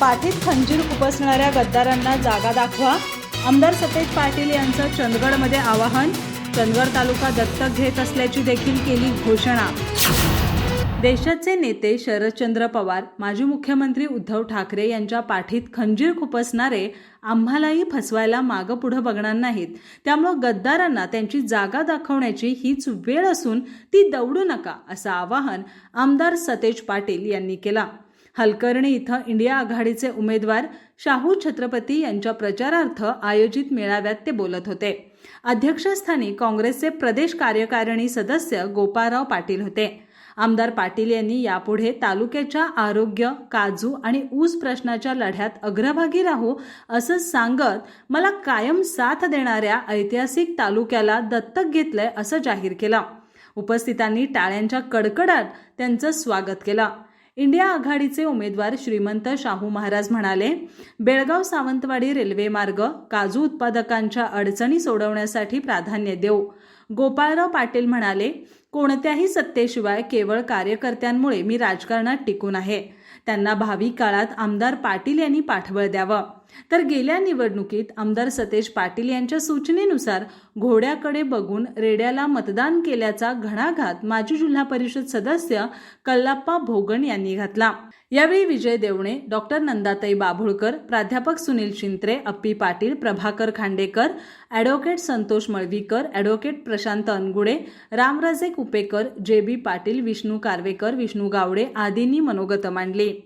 पाठीत खंजीर उपसणाऱ्या गद्दारांना जागा दाखवा. आमदार सतेज पाटील यांचं चंदगडमध्ये आवाहन. चंदगड तालुका दत्तक घेत असल्याची देखील केली घोषणा. देशाचे नेते शरदचंद्र पवार माजी मुख्यमंत्री उद्धव ठाकरे यांच्या पाठीत खंजीर खुपसणारे आम्हालाही फसवायला मागं पुढं बघणार नाहीत. त्यामुळं गद्दारांना त्यांची जागा दाखवण्याची हीच वेळ असून ती दौडू नका असं आवाहन आमदार सतेज पाटील यांनी केला. हलकर्णी इथं इंडिया आघाडीचे उमेदवार शाहू छत्रपती यांच्या प्रचारार्थ आयोजित मेळाव्यात ते बोलत होते. अध्यक्षस्थानी काँग्रेसचे प्रदेश कार्यकारिणी सदस्य गोपाळराव पाटील होते. आमदार पाटील यांनी यापुढे तालुक्याच्या आरोग्य काजू आणि ऊस प्रश्नाच्या लढ्यात अग्रभागी राहू असं सांगत मला कायम साथ देणाऱ्या ऐतिहासिक तालुक्याला दत्तक घेतलंय असं जाहीर केलं. उपस्थितांनी टाळ्यांच्या कडकडाट त्यांचं स्वागत केलं. इंडिया आघाडीचे उमेदवार श्रीमंत शाहू महाराज म्हणाले बेळगाव सावंतवाडी रेल्वे मार्ग काजू उत्पादकांच्या अडचणी सोडवण्यासाठी प्राधान्य देऊ. गोपाळराव पाटील म्हणाले कोणत्याही सत्तेशिवाय केवळ कार्यकर्त्यांमुळे मी राजकारणात टिकून आहे. त्यांना भावी काळात आमदार पाटील यांनी पाठबळ द्यावं. तर गेल्या निवडणुकीत आमदार सतेज पाटील यांच्या सूचनेनुसार घोड्याकडे बघून रेड्याला मतदान केल्याचा घणाघात माजी जिल्हा परिषद सदस्य कल्लाप्पा भोगण यांनी घातला. यावेळी विजय देवणे डॉक्टर नंदाताई बाभुळकर प्राध्यापक Sunil Shintre Appi Patil Prabhakar Khandekar advocate Santosh Malvikar advocate Prashant Angude Ramraje Kupekar J B Patil Vishnu कारवेकर Vishnu Gawade आदींनी मनोगत मांडली. Lee.